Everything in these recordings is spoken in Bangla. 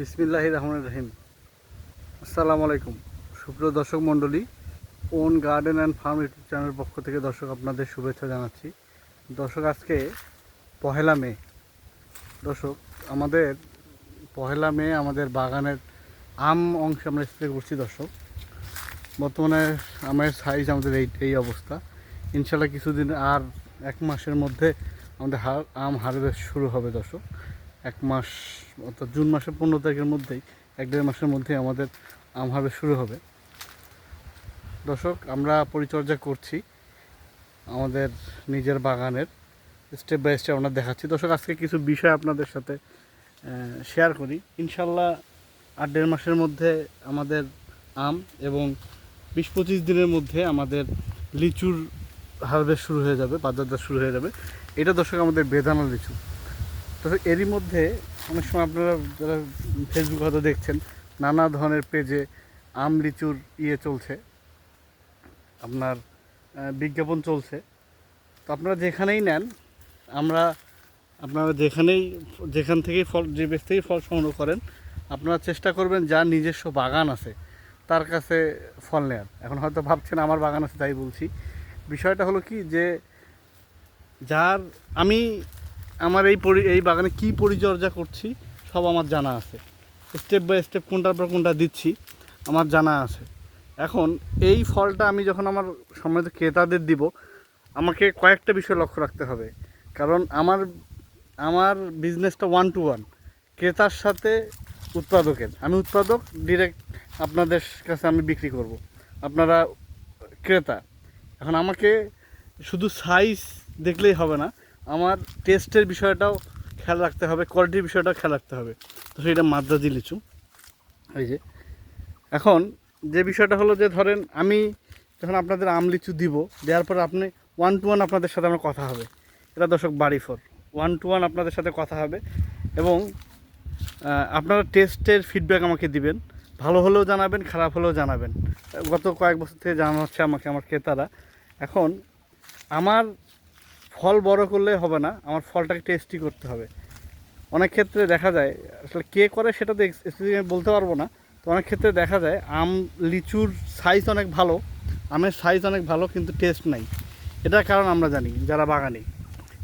বিসমিল্লাহ রহমান রহিম। আসসালামু আলাইকুম। সুপ্রিয় দর্শক মণ্ডলী, own garden and farm YouTube চ্যানেলের পক্ষ থেকে দর্শক আপনাদের শুভেচ্ছা জানাচ্ছি। দর্শক, আজকে পহেলা মে। দর্শক, আমাদের পহেলা মে আমাদের বাগানের আম অংশে আমরা স্প্রে করছি দর্শক। বর্তমানে আমের সাইজ আমাদের এই এই অবস্থা। ইনশাল্লাহ কিছুদিন আর এক মাসের মধ্যে আমাদের আম হারভেস্ট শুরু হবে দর্শক। এক মাস অর্থাৎ জুন মাসের পনেরো তারিখের মধ্যেই, এক দেড় মাসের মধ্যেই আমাদের আম হারভেস্ট শুরু হবে। দর্শক, আমরা পরিচর্যা করছি আমাদের নিজের বাগানের স্টেপ বাই স্টেপ আমরা দেখাচ্ছি। দর্শক, আজকে কিছু বিষয় আপনাদের সাথে শেয়ার করি। ইনশাল্লাহ আর দেড় মাসের মধ্যে আমাদের আম এবং বিশ পঁচিশ দিনের মধ্যে আমাদের লিচুর হারভেস্ট শুরু হয়ে যাবে বাজারদার শুরু হয়ে যাবে। এটা দর্শক আমাদের বেদানা লিচু। তবে এরই মধ্যে অনেক সময় আপনারা যারা ফেসবুক হয়তো দেখছেন, নানা ধরনের পেজে আম লিচুর ইয়ে চলছে, আপনার বিজ্ঞাপন চলছে। তো আপনারা যেখানেই নেন, আমরা আপনারা যেখানেই, যেখান থেকেই ফল, যে বেশ থেকেই ফল সংগ্রহ করেন, আপনারা চেষ্টা করবেন যার নিজস্ব বাগান আছে, তার কাছে ফল নেয়ার। এখন হয়তো ভাবছেন আমার বাগান আছে তাই বলছি। বিষয়টা হলো কি যে, যার, আমি আমার এই পরি, এই বাগানে কী পরিচর্যা করছি, সব আমার জানা আছে। স্টেপ বাই স্টেপ কোনটার পর কোনটা দিচ্ছি, আমার জানা আছে। এখন এই ফলটা আমি যখন আমার সম্মানিত ক্রেতাদের দিব, আমাকে কয়েকটা বিষয় লক্ষ্য রাখতে হবে। কারণ আমার আমার বিজনেসটা ওয়ান টু ওয়ান ক্রেতার সাথে উৎপাদকের। আমি উৎপাদক ডিরেক্ট আপনাদের কাছে আমি বিক্রি করব। আপনারা ক্রেতা। এখন আমাকে শুধু সাইজ দেখলেই হবে না আমার টেস্টের বিষয়টাও খেয়াল রাখতে হবে কোয়ালিটির বিষয়টাও খেয়াল রাখতে হবে। তো সেটা মাদ্রাজি লিচু। এই যে, এখন যে বিষয়টা হলো যে ধরেন আমি যখন আপনাদের আম লিচু দিব, দেওয়ার পর আপনি ওয়ান টু ওয়ান আপনাদের সাথে আমার কথা হবে। এটা দর্শক বাড়ি ফোর। ওয়ান টু ওয়ান আপনাদের সাথে কথা হবে এবং আপনারা টেস্টের ফিডব্যাক আমাকে দিবেন। ভালো হলেও জানাবেন, খারাপ হলেও জানাবেন। গত কয়েক বছর থেকে জানানো হচ্ছে আমাকে, আমার ক্রেতারা। এখন আমার ফল বড় করলে হবে না, আমার ফলটাকে টেস্টি করতে হবে। অনেক ক্ষেত্রে দেখা যায়, আসলে কে করে সেটা তো আমি বলতে পারব না, তো অনেক ক্ষেত্রে দেখা যায় আম, লিচুর সাইজ অনেক ভালো, আমের সাইজ অনেক ভালো, কিন্তু টেস্ট নাই। এটার কারণ আমরা জানি, যারা বাগানি।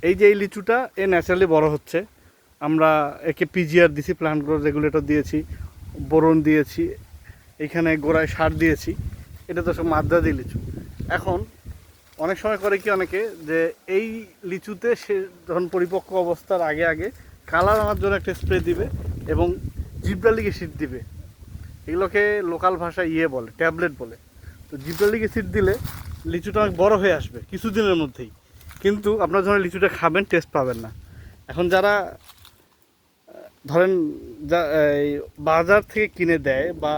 এই যে এই লিচুটা, এ ন্যাচারালি বড় হচ্ছে। আমরা একে পিজিআর দিয়েছি প্লান্ট গ্রোথ রেগুলেটর দিয়েছি, বোরন দিয়েছি, এখানে গোড়ায় সার দিয়েছি, এটা তো সব মাদ্রাদি লিচু। এখন অনেক সময় করে কি অনেকে, যে এই লিচুতে সে যখন পরিপক্ক অবস্থার আগে আগে কালার আনার জন্য একটা স্প্রে দিবে এবং জিব্রালিক অ্যাসিড দিবে। এগুলোকে লোকাল ভাষায় ইয়ে বলে, ট্যাবলেট বলে। তো জিব্রালিক অ্যাসিড দিলে লিচুটা অনেক বড় হয়ে আসবে কিছুদিনের মধ্যেই। কিন্তু আপনারা যখন লিচুটা খাবেন টেস্ট পাবেন না। এখন যারা ধরেন যা বাজার থেকে কিনে দেয় বা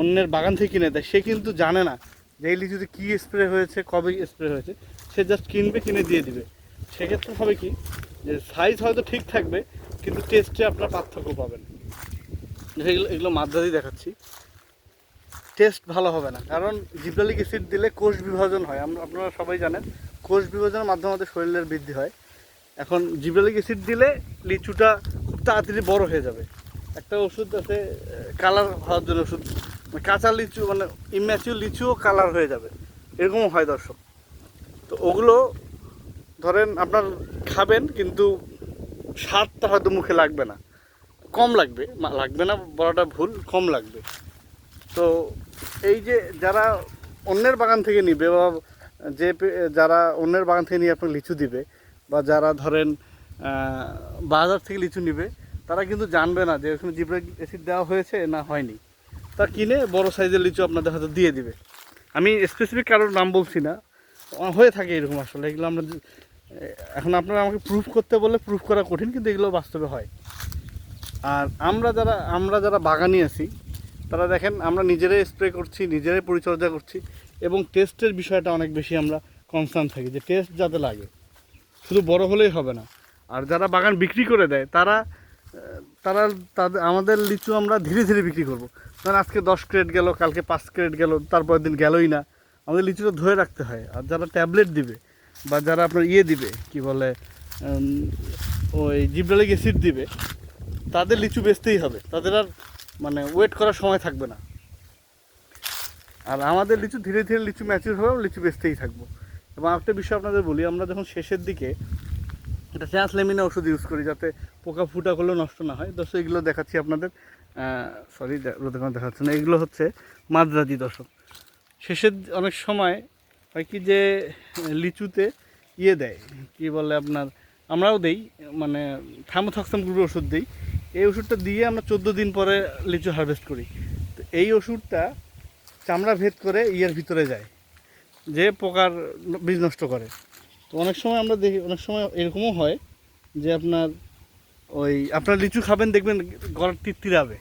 অন্যের বাগান থেকে কিনে দেয়, সে কিন্তু জানে না যে এই লিচুতে কী স্প্রে হয়েছে, কবে স্প্রে হয়েছে, সে জাস্ট কিনবে, কিনে দিয়ে দিবে। সেক্ষেত্রে হবে কি, যে সাইজ হয়তো ঠিক থাকবে, কিন্তু টেস্টে আপনার পার্থক্য পাবেন। এগুলো এগুলো মাদ্রাদি দেখাচ্ছি। টেস্ট ভালো হবে না, কারণ জিব্রালিক অ্যাসিড দিলে কোষ বিভাজন হয়। আমরা আপনারা সবাই জানেন, কোষ বিভাজনের মাধ্যমে আমাদের শরীরের বৃদ্ধি হয়। এখন জিব্রালিক অ্যাসিড দিলে লিচুটা খুব তাড়াতাড়ি বড় হয়ে যাবে। একটা ওষুধ আছে কালার হওয়ার জন্য ওষুধ। কাঁচা লিচু মানে ইম্যাচিউর লিচুও কালার হয়ে যাবে। এরকমও হয় দর্শক। তো ওগুলো ধরেন আপনার খাবেন, কিন্তু স্বাদটা হয়তো মুখে লাগবে না। কম লাগবে লাগবে না বলাটা ভুল, কম লাগবে। তো এই যে যারা অন্যের বাগান থেকে নিবে বা যে যারা অন্যের বাগান থেকে নিয়ে আপনাকে লিচু দিবে বা যারা ধরেন বাজার থেকে লিচু নিবে, তারা কিন্তু জানবে না যে ওখানে জিব্রিক অ্যাসিড দেওয়া হয়েছে না হয়নি। তা কিনে বড় সাইজের লিচু আপনাদের হয়তো দিয়ে দিবে। আমি স্পেসিফিক কারোর নাম বলছি না। হয়ে থাকে এরকম আসলে। এগুলো আমরা এখন আপনারা আমাকে প্রুফ করতে বললে প্রুফ করা কঠিন, কিন্তু এগুলো বাস্তবে হয়। আর আমরা যারা আমরা যারা বাগানি আছি, তারা দেখেন, আমরা নিজেরাই স্প্রে করছি, নিজেরাই পরিচর্যা করছি, এবং টেস্টের বিষয়টা অনেক বেশি আমরা কনসার্ন থাকি, যে টেস্ট যাতে লাগে। শুধু বড় হলেই হবে না। আর যারা বাগান বিক্রি করে দেয়, তারা তারা তাদের আমাদের লিচু আমরা ধীরে ধীরে বিক্রি করব। ধরেন আজকে দশ ক্রেট গেল, কালকে পাঁচ ক্রেট গেল, তারপরের দিন গেলই না। আমাদের লিচুটা ধরে রাখতে হয়। আর যারা ট্যাবলেট দিবে বা যারা আপনার ইয়ে দিবে, কি বলে ওই জিব্রালিক অ্যাসিড দিবে, তাদের লিচু বেচতেই হবে। তাদের আর মানে ওয়েট করার সময় থাকবে না। আর আমাদের লিচু ধীরে ধীরে লিচু ম্যাচিউর হবে লিচু বেচতেই থাকব। এবং একটা বিষয় আপনাদের বলি, আমরা যখন শেষের দিকে এটা চ্যাঁচ লেমিনা ওষুধ ইউজ করি যাতে পোকা ফুটা করলেও নষ্ট না হয় দর্শক এগুলো দেখাচ্ছি আপনাদের। সরি রোদে কোনো দেখাচ্ছে না। এগুলো হচ্ছে মাদ্রাজি দর্শক। শেষের অনেক সময় হয় কি যে, লিচুতে ইয়ে দেয়। কি বলে আপনার, আমরাও দেই মানে থামোথক্সাম গ্রুপের ওষুধ দিই। এই ওষুধটা দিয়ে আমরা চোদ্দ দিন পরে লিচু হারভেস্ট করি। তো এই ওষুধটা চামড়া ভেদ করে ইয়ের ভিতরে যায়, যে পোকার বীজ নষ্ট করে। তো অনেক সময় আমরা দেখি, অনেক সময় এরকমও হয় যে আপনার ওই আপনার লিচু খাবেন, দেখবেন গলার তিত্তিরাবে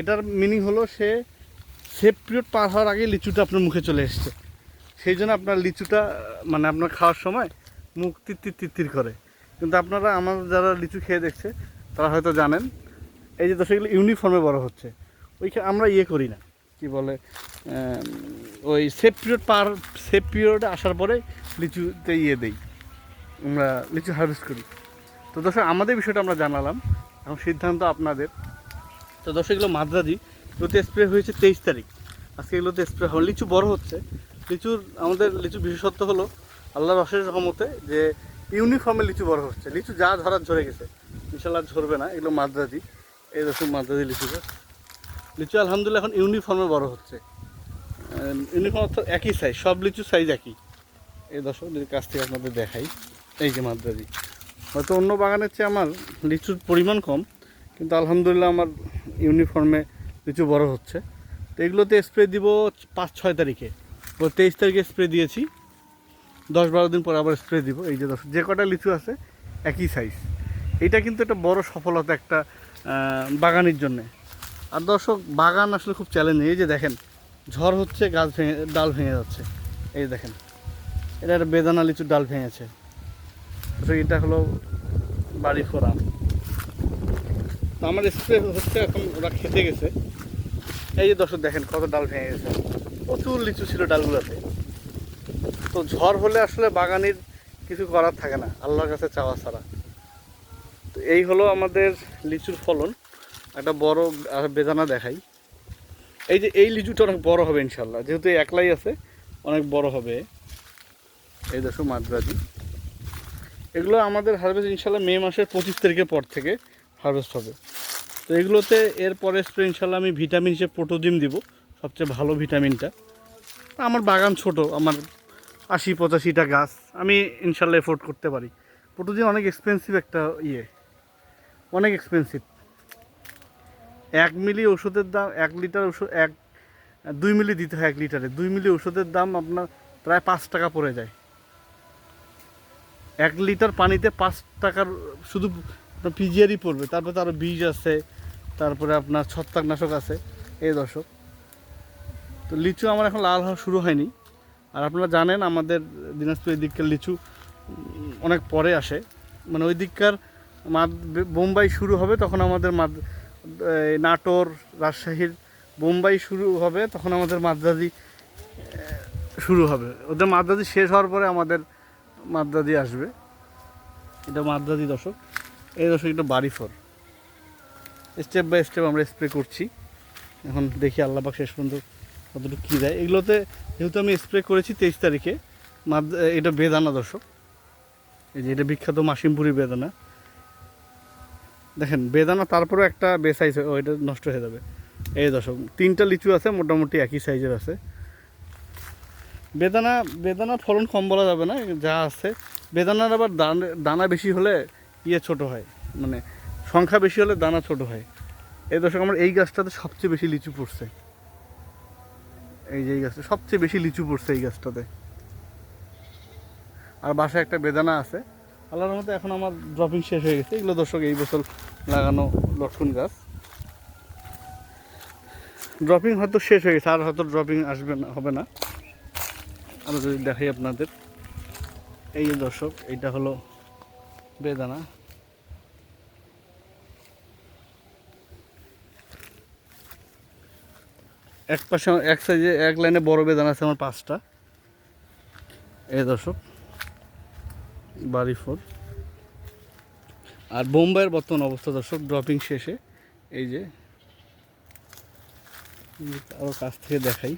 এটার মিনিং হলো সে সেফ পিরিয়ড পার হওয়ার আগে লিচুটা আপনার মুখে চলে এসছে। সেই জন্য আপনার লিচুটা মানে আপনার খাওয়ার সময় মুখ তিত্তির তিত্তির করে। কিন্তু আপনারা, আমার যারা লিচু খেয়ে দেখছে, তারা হয়তো জানেন, এই যে তো সেগুলো ইউনিফর্মে বড় হচ্ছে। ওইখানে আমরা ইয়ে করি না। কি বলে ওই সেফ পিরিয়ড পার সেফ পিরিয়ডে আসার পরে লিচুতে ইয়ে দেই। আমরা লিচু হারভেস্ট করি। তো দর্শক, আমাদের বিষয়টা আমরা জানালাম। এখন সিদ্ধান্ত আপনাদের। তো দর্শক, এগুলো মাদ্রাজি। এগুলোতে স্প্রে হয়েছে তেইশ তারিখ। আজকে এগুলোতে স্প্রে হবে লিচু বড় হচ্ছে। লিচুর, আমাদের লিচু বিশেষত্ব হলো আল্লাহর অশেষ রহমতে যে ইউনিফর্মে লিচু বড় হচ্ছে। লিচু যা ধরার ঝরে গেছে। ইনশাল্লাহ ঝরবে না। এগুলো মাদ্রাজি। এই দর্শক, মাদ্রাজি লিচু। গাছ লিচু আলহামদুলিল্লাহ এখন ইউনিফর্মে বড় হচ্ছে। ইউনিফর্ম অর্থাৎ একই সাইজ সব লিচু সাইজ একই। এই দর্শক কাছ থেকে আপনাদের দেখাই। এই যে মাদ্রাজি। হয়তো অন্য বাগানের চেয়ে আমার লিচুর পরিমাণ কম, কিন্তু আলহামদুলিল্লাহ আমার ইউনিফর্মে লিচু বড় হচ্ছে। তো এগুলোতে স্প্রে দিব পাঁচ, ছয় তারিখে। ও তেইশ তারিখে স্প্রে দিয়েছি। দশ বারো দিন পর আবার স্প্রে দিব। এই যে দশ যে কটা লিচু আছে, একই সাইজ এটা কিন্তু একটা বড় সফলতা একটা বাগানের জন্যে। আর দর্শক, বাগান আসলে খুব চ্যালেঞ্জিং এই যে দেখেন, ঝড় হচ্ছে, গাছ ভেঙে, ডাল ভেঙে যাচ্ছে। এই দেখেন, এটা একটা বেদানা লিচুর ডাল ভেঙেছে। এটা হলো বাড়ি ফোরাম তো আমার স্প্রে হচ্ছে এখন ওরা খেতে গেছে। এই যে দর্শক দেখেন কত ডাল ভেঙে গেছে। প্রচুর লিচু ছিল ডালগুলোতে। তো ঝড় হলে আসলে বাগানের কিছু করার থাকে না, আল্লাহর কাছে চাওয়া ছাড়া। তো এই হলো আমাদের লিচুর ফলন। একটা বড় বেদানা দেখাই। এই যে এই লিচুটা অনেক বড় হবে ইনশাল্লাহ যেহেতু একলাই আছে, অনেক বড় হবে। এই দেখো মাদ্রাজি এগুলো আমাদের হারভেস্ট ইনশাল্লাহ মে মাসের পঁচিশ তারিখের পর থেকে হারভেস্ট হবে। তো এগুলোতে এরপরে স্প্রে ইনশাল্লাহ আমি ভিটামিন হিসেবে প্রোটোজিম দিব, সবচেয়ে ভালো ভিটামিনটা আমার বাগান ছোট, আমার আশি পঁচাশিটা গাছ, আমি ইনশাল্লাহ এফোর্ড করতে পারি। প্রোটোজিম অনেক এক্সপেন্সিভ একটা ইয়ে অনেক এক্সপেন্সিভ এক মিলি ওষুধের দাম, এক লিটার ওষুধ এক, দুই মিলি দিতে হয় এক লিটারে। দুই মিলি ওষুধের দাম আপনার প্রায় পাঁচ টাকা পড়ে যায়। এক লিটার পানিতে পাঁচ টাকার শুধু পিজিআরই পড়বে। তারপরে তারও বীজ আছে, তারপরে আপনার ছত্রাকনাশক আছে, এই দর্শক। তো লিচু আমার এখন লাল হওয়া শুরু হয়নি। আর আপনারা জানেন আমাদের দিনাজপুর এই দিককার লিচু অনেক পরে আসে। মানে ওই দিককার মাদ, বোম্বাই শুরু হবে তখন আমাদের মাদ নাটোর, রাজশাহীর বোম্বাই শুরু হবে তখন আমাদের মাদ্রাজি শুরু হবে। ওদের মাদ্রাজি শেষ হওয়ার পরে আমাদের মাদ্রাজি আসবে। এটা মাদ্রাদি দশক। এই দশক এটা বাড়ি ফোর। স্টেপ বাই স্টেপ আমরা স্প্রে করছি। এখন দেখি আল্লাহবাক শেষ পর্যন্ত কতটুকু কী দেয়। এগুলোতে যেহেতু আমি স্প্রে করেছি তেইশ তারিখে এটা বেদানা দর্শক এই যে এটা বিখ্যাত মাসিমপুরি বেদানা। দেখেন, বেদানা তারপরেও একটা বে সাইজ ওইটা নষ্ট হয়ে যাবে। এই দর্শক তিনটা লিচু আছে, মোটামুটি একই সাইজের আছে। বেদানা বেদানা ফলন কম বলা যাবে না, যা আছে। বেদানার আবার দানা দানা বেশি হলে ইয়ে ছোট হয় মানে সংখ্যা বেশি হলে দানা ছোট হয়। এই দর্শক, আমার এই গাছটাতে সবচেয়ে বেশি লিচু পড়ছে। এই যে এই গাছটা, সবচেয়ে বেশি লিচু পড়ছে এই গাছটাতে। আর বাসায় একটা বেদানা আছে। আল্লাহর মতো এখন আমার ড্রপিং শেষ হয়ে গেছে। এগুলো দর্শক, এই বছর লাগানো লটকুন গাছ। ড্রপিং হয়তো শেষ হয়ে গেছে, আর হয়তো ড্রপিং আসবে না, হবে না। আমি যদি দেখাই আপনাদের, এই দর্শক এইটা হলো বেদানা। এক পাশে, এক সাইজে, এক লাইনে বড় বেদানা আছে আমার পাঁচটা। এই দর্শক বাড়ি ফোর আর বোম্বাইয়ের বর্তমান অবস্থা দর্শক ড্রপিং শেষে। এই যে আরও কাছ থেকে দেখাই।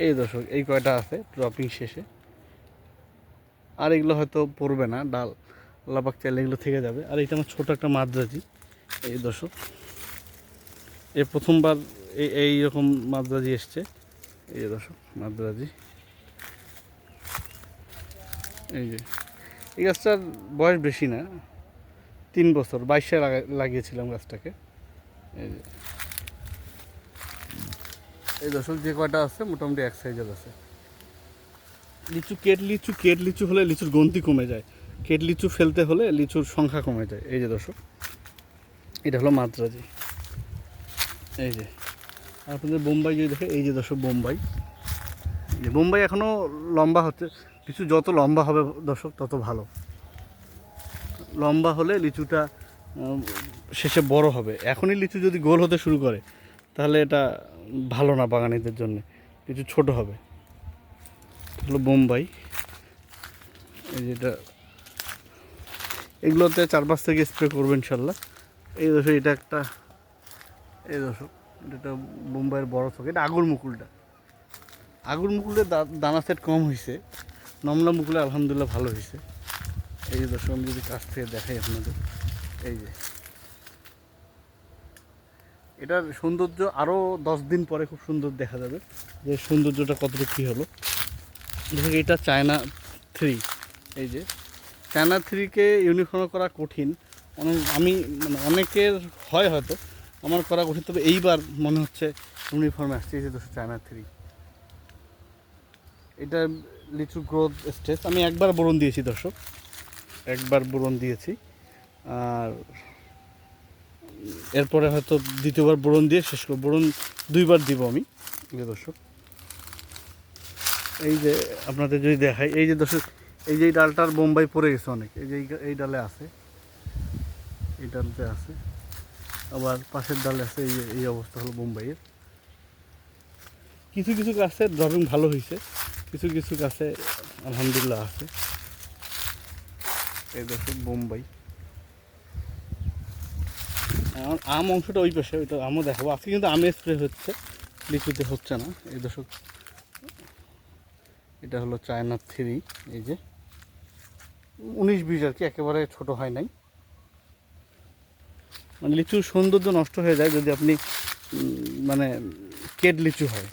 এই দর্শক, এই কয়টা আছে ড্রপিং শেষে? আর এগুলো হয়তো পড়বে না, ডাল লাপাক চাইলে এগুলো থেকে যাবে। আর এটা আমার ছোটো একটা মাদ্রাজি, এই দর্শক। এ প্রথমবার এই এইরকম মাদ্রাজি এসছে। এই দর্শক, মাদ্রাজি। এই যে, এই গাছটার বয়স বেশি না, তিন বছর, বাইশে লাগা- লাগিয়েছিলাম গাছটাকে। এই যে। এই দর্শক, যে কয়টা আছে, মোটামুটি এক সাইজের আছে। লিচু কেট লিচু কেট লিচু হলে লিচুর গন্তি কমে যায়। কেট লিচু ফেলতে হলে লিচুর সংখ্যা কমে যায়। এই যে দর্শক, এটা হলো মাদ্রাজি। এই যে আপনাদের বোম্বাই যদি দেখে, এই যে দর্শক, বোম্বাই। যে বোম্বাই এখনও লম্বা হচ্ছে। লিচু যত লম্বা হবে দর্শক, তত ভালো। লম্বা হলে লিচুটা শেষে বড় হবে। এখনই লিচু যদি গোল হতে শুরু করে, তাহলে এটা ভালো না বাগানিদের জন্য কিছু ছোট হবে। হলো বোম্বাই। এই যেটা এগুলোতে চারপাশ থেকে স্প্রে করবেন ইনশাল্লাহ। এই দর্শক এটা একটা, এই দর্শক এটা বোম্বাইয়ের বড় থাকে এটা আগুর মুকুলটা। আগুর মুকুলের দানা সেট কম হয়েছে নমলা মুকুলে আলহামদুলিল্লাহ ভালো হয়েছে এই যে দর্শক আমি যদি কাছ থেকে দেখাই আপনাদের। এই যে। এটার সৌন্দর্য আরও দশ দিন পরে খুব সুন্দর দেখা যাবে যে সৌন্দর্যটা কতটুকু কী হলো। দেখুন, এটা চায়না থ্রি। এই যে, চায়না থ্রিকে ইউনিফর্ম করা কঠিন। অনেক, আমি মানে অনেকের হয় হয়তো, আমার করা কঠিন, তবে এইবার মনে হচ্ছে ইউনিফর্মে আসছে, এই যে চায়না থ্রি। এটা লিচু গ্রোথ স্টেজ আমি একবার বোরন দিয়েছি, দর্শক। একবার বোরন দিয়েছি। আর এরপরে হয়তো দ্বিতীয়বার বোরন দিয়ে শেষ করব। বোরন দুইবার দিব আমি। দর্শক, এই যে আপনাদের যদি দেখাই, এই যে দর্শক, এই যে এই ডালটার বোম্বাই পড়ে গেছে অনেক। এই যে এই- ডালে আছে, এই ডালতে আছে। আবার পাশের ডালে আছে, এই এই অবস্থা হলো বোম্বাইয়ের। কিছু কিছু গাছে ড্রপিং ভালো হয়েছে, কিছু কিছু গাছে আলহামদুলিল্লাহ আছে। এই দর্শক, বোম্বাই। আমার আম অংশটা ওই পাশে, ওইটা আমও দেখাবো। আজকে কিন্তু আমের স্প্রে হচ্ছে, লিচুতে হচ্ছে না। এই দর্শক, এটা হলো চায়না থ্রি এই যে। উনিশ বিশ আর কি, একেবারে ছোট হয় নাই। মানে লিচুর সৌন্দর্য নষ্ট হয়ে যায় যদি আপনি মানে কেট লিচু হয়।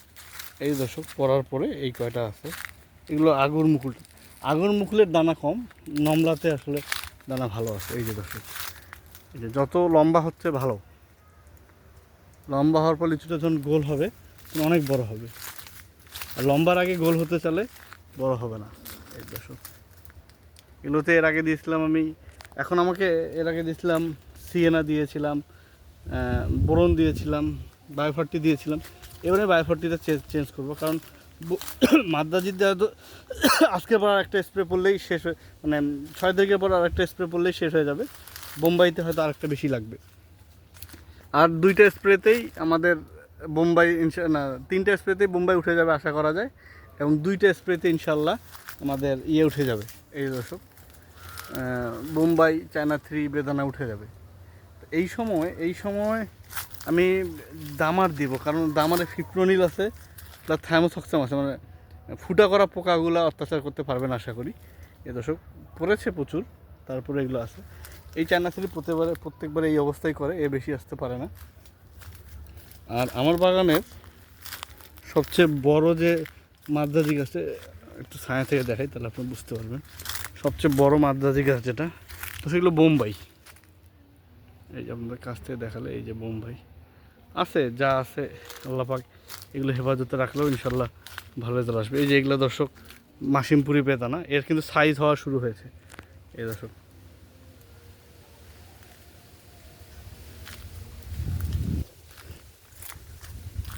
এই দর্শক, পরার পরে এই কয়টা আছে? এগুলো আগুর মুকুল। আগুর মুকুলের দানা কম, নমলাতে আসলে দানা ভালো আছে। এই যে দর্শক। যে যত লম্বা হচ্ছে ভালো। লম্বা হওয়ার পর লিচুটা যখন গোল হবে, তখন অনেক বড় হবে। আর লম্বার আগে গোল হতে চলে বড় হবে না। এই দর্শক এগুলোতে এর আগে দিয়েছিলাম আমি, এখন আমাকে এর আগে দিয়েছিলাম সিএনা দিয়েছিলাম বোরন দিয়েছিলাম, বায়োফার্টি দিয়েছিলাম। এবারে বায়োফার্টিটা চেঞ্জ করব। কারণ মাদ্রাজির দেওয়া তো আজকের পর একটা স্প্রে পড়লেই শেষ হয়ে মানে ছয় তারিখের পর আর একটা স্প্রে পড়লেই শেষ হয়ে যাবে। বোম্বাইতে হয়তো আরেকটা বেশি লাগবে। আর দুইটা স্প্রেতেই আমাদের বোম্বাই না, তিনটা স্প্রেতেই বোম্বাই উঠে যাবে আশা করা যায়, এবং দুইটা স্প্রেতে ইনশাল্লাহ আমাদের ইয়ে উঠে যাবে, এই দর্শক বোম্বাই, চায়না থ্রি, বেদানা উঠে যাবে। এই সময় এই সময় আমি দামার দিব, কারণ দামারে ফিপ্রোনিল আছে প্লাস থাইমোসক্সাম আছে মানে ফুটা করা পোকাগুলো অত্যাচার করতে পারবে না, আশা করি। এ দর্শক, পড়েছে প্রচুর, তারপরে এগুলো আছে। এই চায়না থ্রি প্রত্যেকবারে প্রত্যেকবারে এই অবস্থায় করে, এ বেশি আসতে পারে না। আর আমার বাগানের সবচেয়ে বড় যে মাদ্রাজি গাছে একটু ছায়া থেকে দেখাই, তাহলে আপনি বুঝতে পারবেন। সবচেয়ে বড় মাদ্রাজি গাছ যেটা, তো সেগুলো বোম্বাই। এই যে আপনাদের কাছ থেকে দেখালে, এই যে বোম্বাই। আছে, যা আছে আল্লাপাক এগুলো হেফাজতে রাখলেও ইনশাল্লাহ ভালো রেজাল্ট আসবে। এই যে এগুলো দর্শক, মাসিমপুরি বেদানা, এর কিন্তু সাইজ হওয়া শুরু হয়েছে। এই দর্শক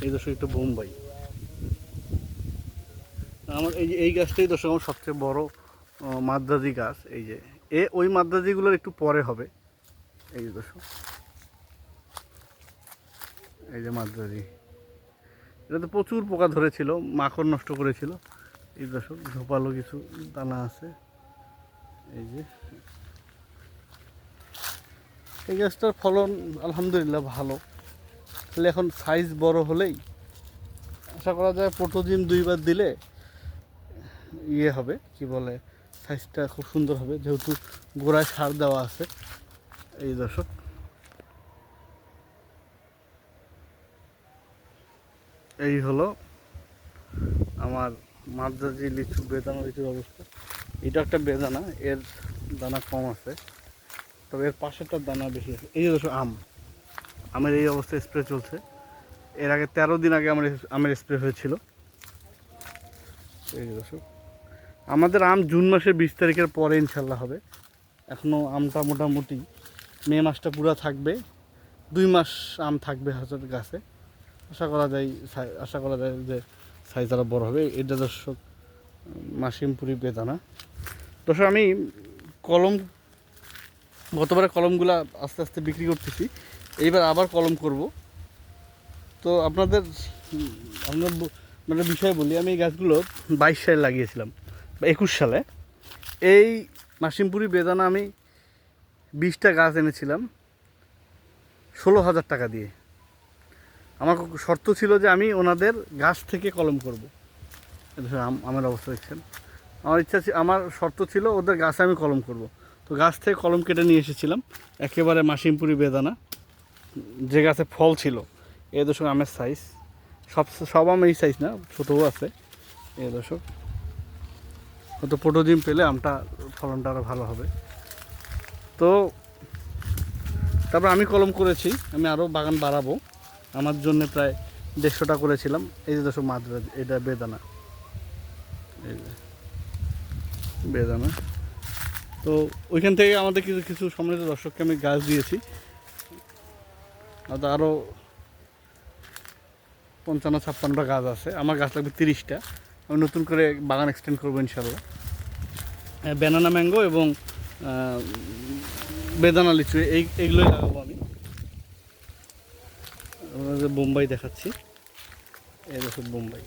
এই দর্শক একটু বোম্বাই। আমার এই যে, এই গাছটাই দর্শক আমার সবচেয়ে বড় মাদ্রাজি গাছ, এই যে। এ, ওই মাদ্রাজিগুলোর একটু পরে হবে। এই যে দর্শক। এই যে মাদ্রাজি। এটাতে প্রচুর পোকা ধরেছিল, মাকড় নষ্ট করেছিল। এই দর্শক, ঝোপালো কিছু দানা আছে। এই যে। এই গাছটার ফলন আলহামদুলিল্লাহ ভালো। তাহলে এখন সাইজ বড় হলেই আশা করা যায় প্রোটোজিন দুইবার দিলে ইয়ে হবে, কি বলে সাইজটা খুব সুন্দর হবে। যেহেতু গোড়ায় সার দেওয়া আছে, এই দর্শক। এই হলো আমার মাদ্রাজি লিচু বেদানা লিচুর অবস্থা। এটা একটা বেদানা, এর দানা কম আছে, তবে এর পাশেরটার দানা বেশি আছে। এই দর্শক, আম। আমের এই অবস্থায় স্প্রে চলছে। এর আগে তেরো দিন আগে আমার আমের স্প্রে হয়েছিল। এই দর্শক, আমাদের আম জুন মাসের বিশ তারিখের পরে ইনশাল্লাহ হবে। এখনও আমটা মোটামুটি মে মাসটা পুরো থাকবে। দুই মাস আম থাকবে হাজার গাছে। আশা করা যায় আশা করা যায় যে সাইজ আরও বড় হবে। এটা দর্শক, মাসিমপুরি বেদানা। দর্শক, আমি কলম গতবারে কলমগুলা আস্তে আস্তে বিক্রি করতেছি। এইবার আবার কলম করব। তো আপনাদের আপনার মানে বিষয় বলি, আমি এই গাছগুলো বাইশ সালে লাগিয়েছিলাম, বা একুশ সালে। এই মাসিমপুরি বেদানা আমি বিশটা গাছ এনেছিলাম, ষোলো হাজার টাকা দিয়ে। আমার শর্ত ছিল যে আমি ওনাদের গাছ থেকে কলম করব। আমার অবস্থা দেখছেন। আমার ইচ্ছা ছিল আমার শর্ত ছিল ওদের গাছে আমি কলম করব। তো গাছ থেকে কলম কেটে নিয়ে এসেছিলাম, একেবারে মাসিমপুরি বেদানা। যে গাছে ফল ছিল, এ দর্শক আমের সাইজ সব সব আম এই সাইজ না, ছোটও আছে। এ দর্শক হয়তো প্রোটোজিম পেলে আমটা, ফলনটা আরও ভালো হবে। তো, তারপর আমি কলম করেছি, আমি আরও বাগান বাড়াবো। আমার জন্য প্রায় দেড়শোটা করেছিলাম। এই যে দর্শক মাদ্রাজ, এটা বেদানা। এই যে, বেদানা। তো ওইখান থেকে আমাদের কিছু কিছু সম্মানিত দর্শককে আমি গাছ দিয়েছি। আরও পঞ্চান্ন, ছাপ্পান্নটা গাছ আছে। আমার গাছ লাগবে তিরিশটা। আমি নতুন করে বাগান এক্সটেন্ড করব ইনশাল্লাহ। ব্যানানা ম্যাঙ্গো এবং বেদানা লিচু, এই, এইগুলোই লাগাবো আমি। আপনাদের বোম্বাই দেখাচ্ছি, এই দেখুন বোম্বাই।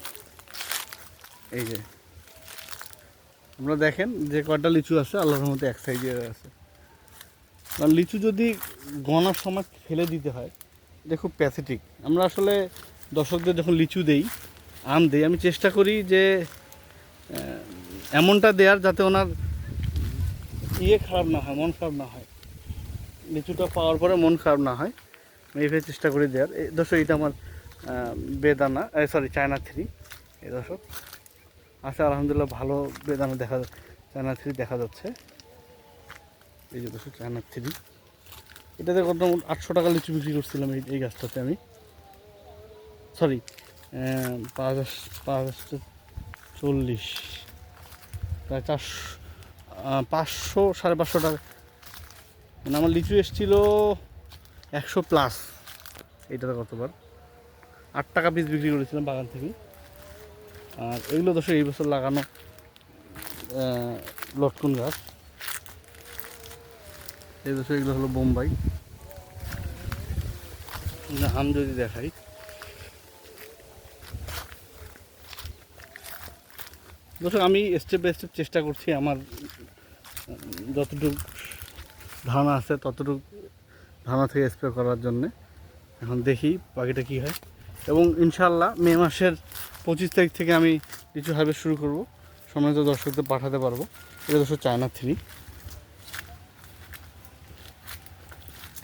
এই যে। আপনারা দেখেন যে কয়টা লিচু আছে, আল্লাহর মধ্যে এক সাইজে আছে। কারণ লিচু যদি গনার সময় ফেলে দিতে হয় এটা খুব প্যাথেটিক। আমরা আসলে দর্শকদের যখন লিচু দেই, আম দেই, আমি চেষ্টা করি যে এমনটা দেওয়ার যাতে ওনার ইয়ে খারাপ না হয়, মন খারাপ না হয়। লিচুটা পাওয়ার পরে মন খারাপ না হয়। আমি এইভাবে চেষ্টা করি দেওয়ার এই দর্শক, এটা আমার বেদানা সরি চায়না থ্রি। এই দর্শক। আছে আলহামদুলিল্লাহ ভালো বেদানা দেখা, চায়না থ্রি দেখা যাচ্ছে। এই যে দর্শক, চায়না থ্রি। এটাতে কত আটশো টাকা লিচু বিক্রি করছিলাম এই এই গাছটাতে আমি। সরি পাঁচ হাজার- পাঁচ হাজার চল্লিশ। প্রায় চারশো পাঁচশো, সাড়ে পাঁচশো টাকা। মানে আমার লিচু এসছিল একশো প্লাস এইটাতে কতবার? আট টাকা পিস বিক্রি করেছিলাম বাগান থেকে। আর এগুলো দশ এই বছর লাগানো লটকুন গাছ। এই দশ এগুলো হলো বোম্বাই। আম যদি দেখাই। দর্শক, আমি স্টেপ বাই স্টেপ চেষ্টা করছি আমার যতটুকু ধারণা আছে, ততটুকু ধারণা থেকে স্প্রে করার জন্যে। এখন দেখি পাখিটা কী হয়। এবং ইনশাল্লাহ মে মাসের পঁচিশ তারিখ থেকে আমি লিচু হারভেস্ট শুরু করব। সম্মানিত দর্শকদের পাঠাতে পারব। এটা দর্শক চায়না থ্রি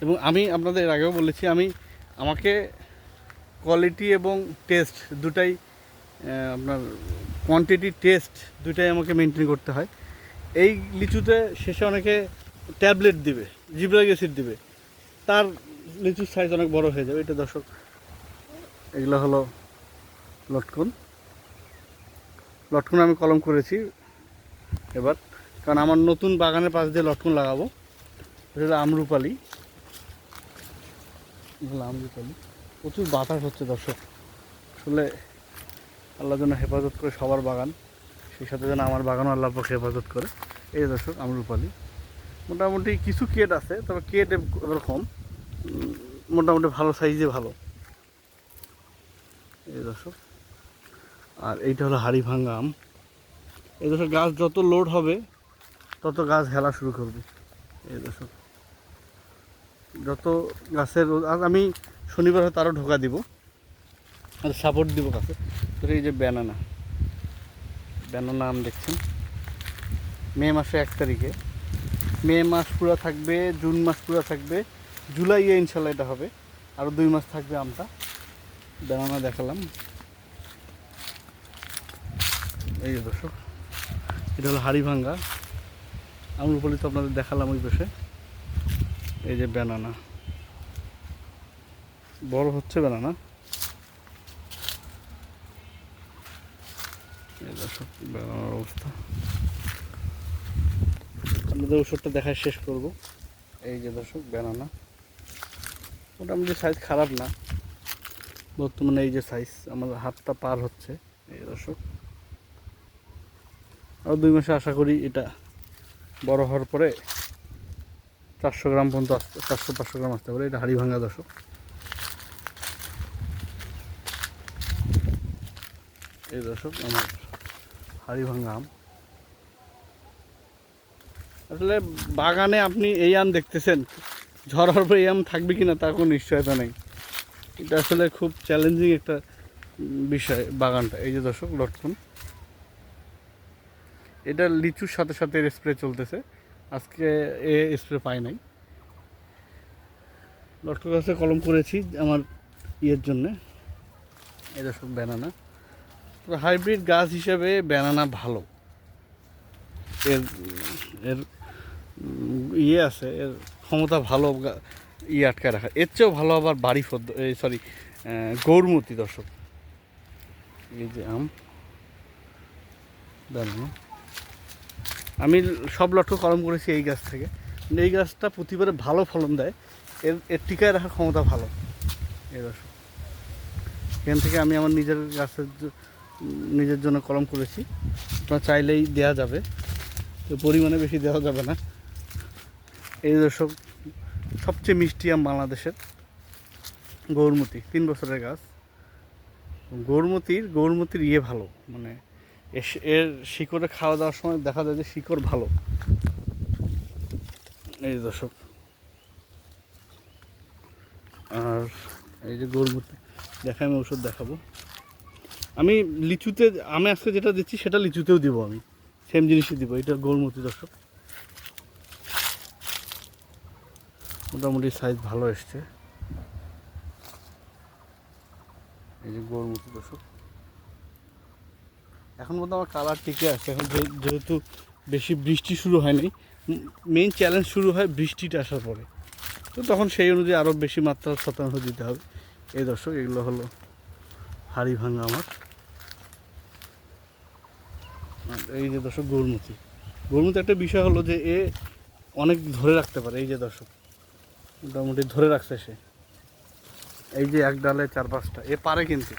এবং আমি আপনাদের আগেও বলেছি, আমি আমাকে কোয়ালিটি এবং টেস্ট দুটাই আপনার কোয়ান্টিটি টেস্ট দুটাই আমাকে মেনটেন করতে হয়। এই লিচুতে শেষে অনেকে ট্যাবলেট দিবে জিব্রাইক অ্যাসিড দিবে। তার লিচুর সাইজ অনেক বড় হয়ে যাবে। এটা দর্শক, এগুলো হলো লটকন। লটকন আমি কলম করেছি এবার, কারণ আমার নতুন বাগানের পাশ দিয়ে লটকন লাগাবো। হলো আমরুপালি। এগুলো আমরুপালি প্রচুর বাতাস হচ্ছে দর্শক। আসলে আল্লাহ যেন হেফাজত করে সবার বাগান, সেই সাথে যেন আমার বাগানও আল্লাহ পাকে হেফাজত করে। এই দর্শক, আমি রূপালি। মোটামুটি কিছু কেট আছে, তবে কেট এবার কম। মোটামুটি ভালো সাইজে ভালো। এই দর্শক, আর এইটা হলো হাড়ি ভাঙ্গা আম। এই দর্শক, গাছ যত লোড হবে, তত গাছ হেলা শুরু করবে। এই দর্শক যত গাছের আমি শনিবার হয়তো আরও ঢোকা দিব। আর সাপোর্ট দিব গাছে। তো এই যে ব্যানানা ব্যানানা আম দেখছেন? মে মাসে এক তারিখে। মে মাস পুরো থাকবে, জুন মাস পুরো থাকবে। জুলাইয়ে ইনশাল্লাহ এটা হবে। আরও দুই মাস থাকবে আমটা। ব্যানানা দেখালাম। এই যে দর্শক, এটা হলো হাড়ি হাড়িভাঙ্গা আঙুরপলি তো আপনাদের দেখালাম ওই পাশে। এই যে ব্যানানা বড় হচ্ছে ব্যানানা ব্যানানার অবস্থা। আপনাদের ওষুধটা দেখায় শেষ করব। এই যে দর্শক ব্যানানা মোটামুটি সাইজ খারাপ না। বর্তমানে এই যে সাইজ আমার হাতটা পার হচ্ছে। এই দর্শক। আর দুই মাসে আশা করি এটা বড় হওয়ার পরে চারশো গ্রাম পর্যন্ত আসতে, চারশো পাঁচশো গ্রাম আসতে পারে এটা হাড়ি ভাঙা দর্শক এই দর্শক আমার হাড়ি ভাঙা আম। আসলে বাগানে আপনি এই আম দেখতেছেন, ঝড় হওয়ার পরে এই আম থাকবে কিনা তার কোনো নিশ্চয়তা নেই। এটা আসলে খুব চ্যালেঞ্জিং একটা বিষয় বাগানটা, এই যে দর্শক লটকন। এটা লিচুর সাথে সাথে স্প্রে চলতেছে। আজকে এ স্প্রে পাই নাই। লটকন গাছে কলম করেছি আমার ইয়ের জন্যে। এই সব ব্যানানা তবে হাইব্রিড গাছ হিসেবে ব্যানানা ভালো। এর এর ইয়ে আছে, এর ক্ষমতা ভালো ইয়ে আটকায় রাখা। এর চেয়েও ভালো আবার বাড়ি ফদ্দ সরি গৌরমতি দর্শক। এই যে আম ব্যানানা আমি সব লটক কলম করেছি এই গাছ থেকে। এই গাছটা প্রতিবারে ভালো ফলন দেয়। এর এর টিকায় রাখার ক্ষমতা ভালো। এই দর্শক এখান থেকে আমি আমার নিজের গাছের নিজের জন্য কলম করেছি। আপনার চাইলেই দেওয়া যাবে। তো পরিমাণে বেশি দেওয়া যাবে না। এই দর্শক, সবচেয়ে মিষ্টি আম বাংলাদেশের। গৌরমতি, তিন বছরের গাছ। গৌরমতির গৌরমতির ইয়ে ভালো। মানে এর শিকড়ে খাওয়া দাওয়ার সময় দেখা যায় যে শিকড় ভালো। এই দর্শক। আর এই যে গৌরমতি দেখা আমি ওষুধ দেখাবো। আমি লিচুতে, আমি আজকে যেটা দিচ্ছি সেটা লিচুতেও দিব আমি। সেম জিনিসই দিব, এটা গৌরমতি দর্শক। মোটামুটি সাইজ ভালো এসছে। এই যে গৌরমতি দর্শক। এখন পর্যন্ত আমার কালার টিকে আছে। এখন যেহেতু বেশি বৃষ্টি শুরু হয়নি মেইন চ্যালেঞ্জ শুরু হয় বৃষ্টিটা আসার পরে। তো তখন সেই অনুযায়ী আরও বেশি মাত্রা শতাংশ দিতে হবে। এই দর্শক, এগুলো হলো হাড়ি ভাঙা আমার। এই যে দর্শক গৌরমতি গৌরমতি একটা বিষয় হলো যে এ অনেক ধরে রাখতে পারে, এই যে দর্শক। মোটামুটি ধরে রাখছে সে। এই যে এক ডালে চার পাঁচটা, এ পারে কিন্তু।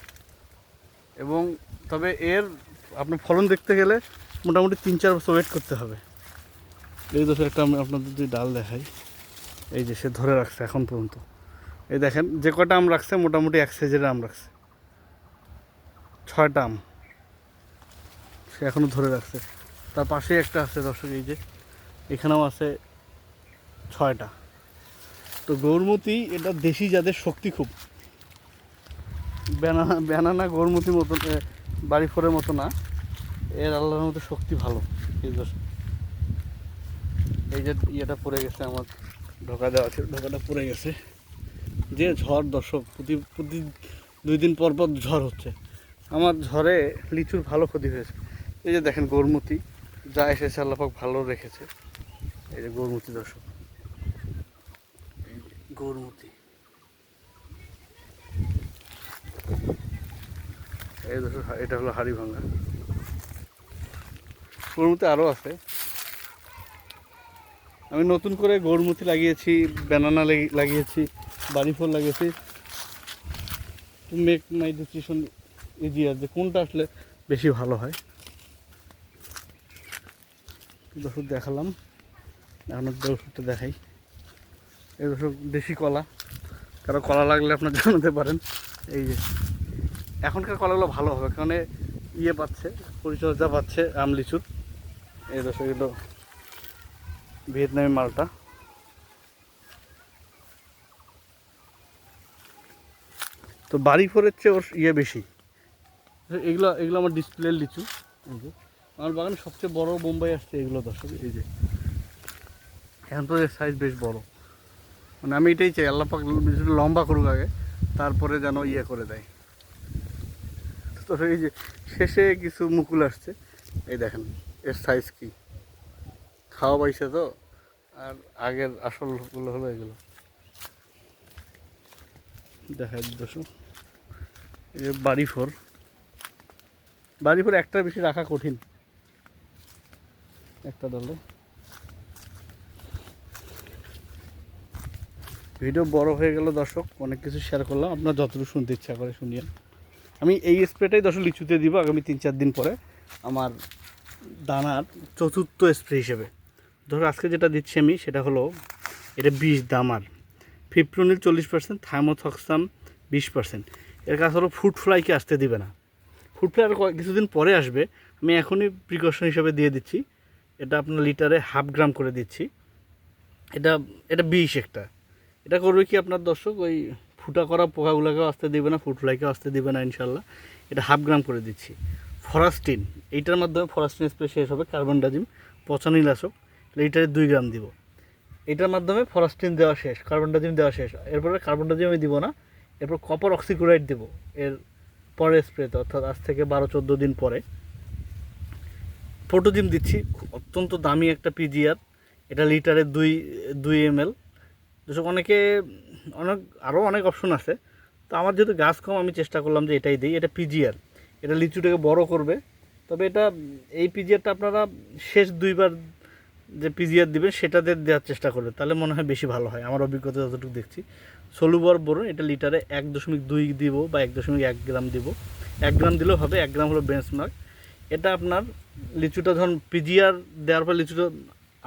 এবং তবে এর আপনার ফলন দেখতে গেলে মোটামুটি তিন চার বছর ওয়েট করতে হবে। এই দোষের একটা আমি আপনাদের যদি ডাল দেখাই এই যে সে ধরে রাখছে এখন পর্যন্ত। এই দেখেন যে কটা আম রাখছে মোটামুটি এক সাইজের আম রাখছে। ছয়টা আম। সে এখনও ধরে রাখছে। তার পাশেই একটা আছে দর্শক এই যে এখানেও আছে ছয়টা। তো গৌরমতি এটা দেশি যাদের শক্তি খুব। ব্যানানা ব্যানানা গৌরমতির মতো এ, বাড়ি ফোরের মতো না। এর আল্লাহর মতো শক্তি ভালো, এই যে ইয়েটা পড়ে গেছে আমার, ঢোকা দেওয়া ছিল ঢোকাটা পড়ে গেছে। যে ঝড় দর্শক, প্রতি প্রতি দুই দিন পর পর ঝড় হচ্ছে। আমার ঝড়ে লিচুর ভালো ক্ষতি হয়েছে। এই যে দেখেন গৌরমতি, যা এসেছে আল্লাপাক ভালো রেখেছে। এই যে গৌরমতি দর্শক। গৌরমতি। এই দর্শক এটা হলো হাড়ি ভাঙা। গৌরমতি আরও আছে। আমি নতুন করে গৌরমতি লাগিয়েছি ব্যানানা লাগিয়েছি, বাড়ি ফল লাগিয়েছি। To make my decision easier যে কোনটা আসলে বেশি ভালো হয়। ওষুধ দেখালাম। এখন ওষুধটা দেখাই। এই ওষুধ দেশি কলা। কারও কলা লাগলে আপনার জানাতে পারেন। এই যে। এখনকার কলাগুলো ভালো হবে কারণ ইয়ে পাচ্ছে পরিচর্যা পাচ্ছে আম লিচুর এই দর্শক এগুলো ভিয়েতনামি মালটা। তো বাড়ি ফোরের চেয়ে ওর ইয়ে বেশি। এগুলো এগুলো আমার ডিসপ্লের লিচু। আমার বাগানে সবচেয়ে বড় বোম্বাই আসছে এগুলো দর্শক এই যে। এখন তো এর সাইজ বেশ বড়। মানে আমি এটাই চাই আল্লাহ পাক কিছুটা লম্বা করুক আগে তারপরে যেন ইয়ে করে দেয়। তো এই যে শেষে কিছু মুকুল আসছে। এই দেখেন, এর সাইজ কি? খাওয়া পাইছে তো? আর আগের আসলগুলো হলো এগুলো। দেখা দর্শক, এই যে বাড়ি ফোর। বাড়ি ফোর একটা বেশি রাখা কঠিন। একটা দলে। ভিডিও বড় হয়ে গেল দর্শক, অনেক কিছু শেয়ার করলাম। আপনার যতটুকু শুনতে ইচ্ছা করে শুনিয়েন। আমি এই স্প্রেটাই দশ লিচুতে দিব আগামী তিন চার দিন পরে। আমার দানার চতুর্থ স্প্রে হিসেবে। ধরো আজকে যেটা দিচ্ছি আমি, সেটা হলো এটা বিষ দামার ফিপ্রোনিল চল্লিশ পার্সেন্ট থাইমোথক্সাম বিশ পার্সেন্ট এর কাজ হলো ফ্রুট ফ্লাইকে আসতে দিবে না। ফুড ফ্লাই আর কিছুদিন পরে আসবে। আমি এখনই প্রিকশন হিসেবে দিয়ে দিচ্ছি। এটা আপনার লিটারে হাফ গ্রাম করে দিচ্ছি। এটা এটা বিষ একটা। এটা করবে কি আপনার দর্শক ওই ফুটা করা পোকাগুলোকেও আসতে দিবে না ফুট ফ্লাইকেও আসতে দিবে না ইনশাল্লাহ এটা হাফ গ্রাম করে দিচ্ছি। ফরাস্টিন, এইটার মাধ্যমে ফরাস্টিন স্প্রে শেষ হবে, কার্বন ডাজিম পচানিলাসক লিটারে দুই গ্রাম দিব। এটার মাধ্যমে ফরাস্টিন দেওয়া শেষ, কার্বন ডাজিম দেওয়া শেষ। এরপরে কার্বন ডাজিম আমি দিব না, এরপর কপার অক্সিক্লোরাইড দেবো এর পরের স্প্রেতে, অর্থাৎ আজ থেকে বারো, চোদ্দ দিন পরে। প্রোটোজিম দিচ্ছি অত্যন্ত দামি একটা পিজিআর এটা লিটারে দুই দুই এম এল অনেকে অনেক আরও অনেক অপশন আছে। তো আমার যেহেতু গাছ কম, আমি চেষ্টা করলাম যে এটাই দিই। এটা পিজিআর এটা লিচুটাকে বড় করবে। তবে এটা, এই পিজিআরটা আপনারা শেষ দুইবার যে পিজিআর দিবেন সেটাতে দেওয়ার চেষ্টা করবে তাহলে মনে হয় বেশি ভালো হয়। আমার অভিজ্ঞতা যতটুকু দেখছি। সলুবর বরুন, এটা লিটারে এক দশমিক দুই দিব বা এক দশমিক এক গ্রাম দিব। এক গ্রাম দিলেও হবে, এক গ্রাম হলো বেঞ্চমার্ক এটা আপনার লিচুটা যখন পিজিআর দেওয়ার পর লিচুটা,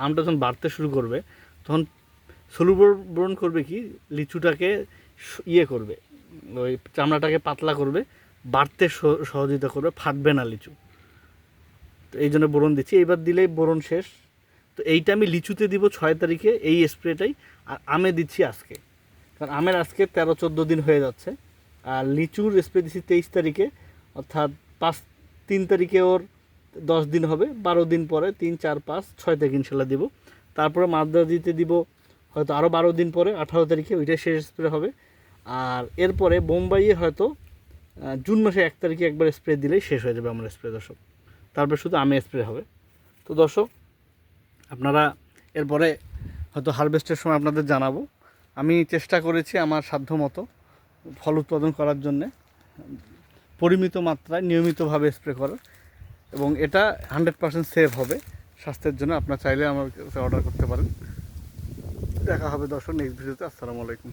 আমটা যখন বাড়তে শুরু করবে, তখন সলুবর বরণ করবে কি? লিচুটাকে ইয়ে করবে, ওই চামড়াটাকে পাতলা করবে, বাড়তে সহ- সহযোগিতা করবে, ফাটবে না লিচু। তো এই জন্য বোরন দিচ্ছি। এইবার দিলেই বোরন শেষ। তো এইটা আমি লিচুতে দিব ছয় তারিখে, এই স্প্রেটাই। আর আমে দিচ্ছি আজকে। কারণ আমের আজকে তেরো চোদ্দ দিন হয়ে যাচ্ছে। আর লিচুর স্প্রে দিচ্ছি তেইশ তারিখে। অর্থাৎ পাঁচ, তিন তারিখে ওর দশ দিন হবে। বারো দিন পরে তিন, চার, পাঁচ ছয় তারিখ ইনশাল্লাহ দিব। তারপরে মাদ্রা দিতে দিব হয়তো আরও বারো দিন পরে, আঠারো তারিখে ওইটাই শেষ স্প্রে হবে। আর এরপরে বোম্বাইয়ে হয়তো জুন মাসে এক তারিখে একবার স্প্রে দিলেই শেষ হয়ে যাবে আমার স্প্রে, দর্শক। তারপরে শুধু আমে স্প্রে হবে। তো দর্শক, আপনারা এরপরে হয়তো হারভেস্টের সময় আপনাদের জানাব। আমি চেষ্টা করেছি আমার সাধ্য মতো ফল উৎপাদন করার জন্যে, পরিমিত মাত্রায় নিয়মিতভাবে স্প্রে করার। এবং এটা হান্ড্রেড পার্সেন্ট সেভ হবে। স্বাস্থ্যের জন্য আপনার চাইলে আমার অর্ডার করতে পারেন। দেখা হবে দর্শক নেক্সট ভিডিওতে। আসসালামু আলাইকুম।